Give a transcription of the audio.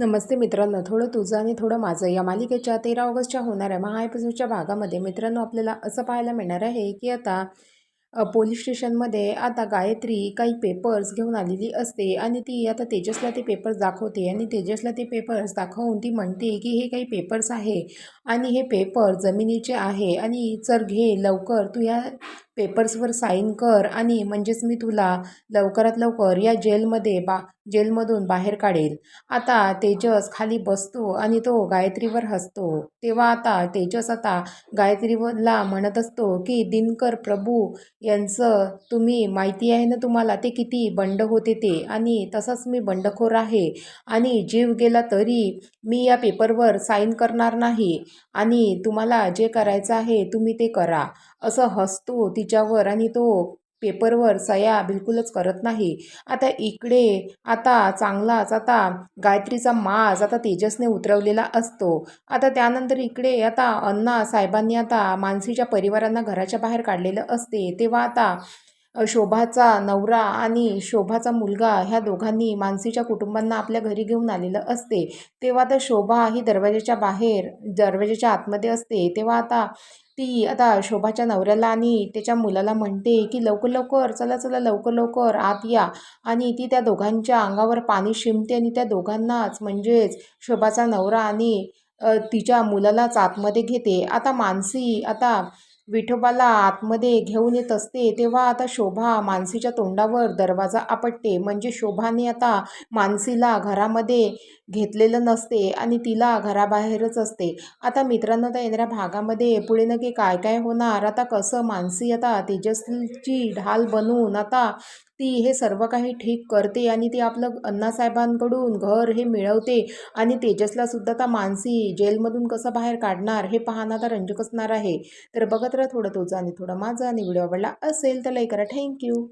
नमस्ते मित्रांनो थोडं तुझं आणि थोडं माझं. या मालिकेच्या तेरा ऑगस्टच्या होणाऱ्या महाएपिसोडच्या भागामध्ये मित्रांनो आपल्याला असं पाहायला मिळणार आहे की आता पोलीस स्टेशनमध्ये आता गायत्री काही पेपर्स घेऊन आलेली असते आणि ती आता तेजसला ते पेपर्स दाखवते आणि तेजसला ते पेपर्स दाखवून ती म्हणते की हे काही पेपर्स आहे आणि हे पेपर जमिनीचे आहे आणि चर घे लवकर तू या पेपर्सवर साईन कर आणि म्हणजेच मी तुला लवकरात लवकर या जेलमध्ये बा जेलमधून बाहेर काढेल. आता तेजस खाली बसतो आणि तो गायत्रीवर हसतो. तेव्हा आता तेजस आता गायत्रीला म्हणत असतो की दिनकर प्रभू यांचं तुम्ही माहिती आहे ना तुम्हाला ते किती बंड होते ते. आणि तसंच मी बंडखोर आहे. आणि जीव गेला तरी मी या पेपरवर साईन करणार नाही. आणि तुम्हाला जे करायचं आहे तुम्ही ते करा. असं हसतो तिच्यावर आणि तो पेपरवर सया बिलकुलच करत नाही. आता इकडे आता चांगलाच आता गायत्रीचा माज आता तेजसने उतरवलेला असतो. आता त्यानंतर इकडे आता अण्णा साहेबांनी आता मानसीच्या परिवारांना घराच्या बाहेर काढलेलं असते. तेव्हा आता शोभाचा नवरा आणि शोभाचा मुलगा ह्या दोघांनी मानसीच्या कुटुंबांना आपल्या घरी घेऊन आलेलं असते. तेव्हा तर शोभा ही दरवाजाच्या बाहेर दरवाजाच्या आतमध्ये असते. तेव्हा आता ती आता शोभाच्या नवऱ्याला आणि त्याच्या मुलाला म्हणते की लवकर लवकर चला चला लवकर लवकर आत या. आणि ती त्या दोघांच्या अंगावर पाणी शिंपते आणि त्या दोघांनाच म्हणजेच शोभाचा नवरा आणि तिच्या मुलालाच आतमध्ये घेते. आता मानसी आता विठोबाला आतमध्ये घेऊन येत असते तेव्हा आता शोभा मानसीच्या तोंडावर दरवाजा आपटते. म्हणजे शोभाने आता मानसीला घरामध्ये घेतलेलं नसते आणि तिला घराबाहेरच असते. आता मित्रांनो त्या येणाऱ्या भागामध्ये पुढे नक्की काय काय होणार? आता कसं मानसी आता तेजस्वीची ढाल बनवून आता ती हे सर्व काही ठीक करते आणि ती आपलं अण्णासाहेबांकडून घर हे मिळवते. आणि तेजसला सुद्धा आता मानसी जेलमधून कसं बाहेर काढणार हे पाहणं आता रंजक असणार आहे. तर बघत राहा थोडं तुझं आणि थोडं माझं. आणि व्हिडिओ आवडला असेल तर लाईक करा. थँक्यू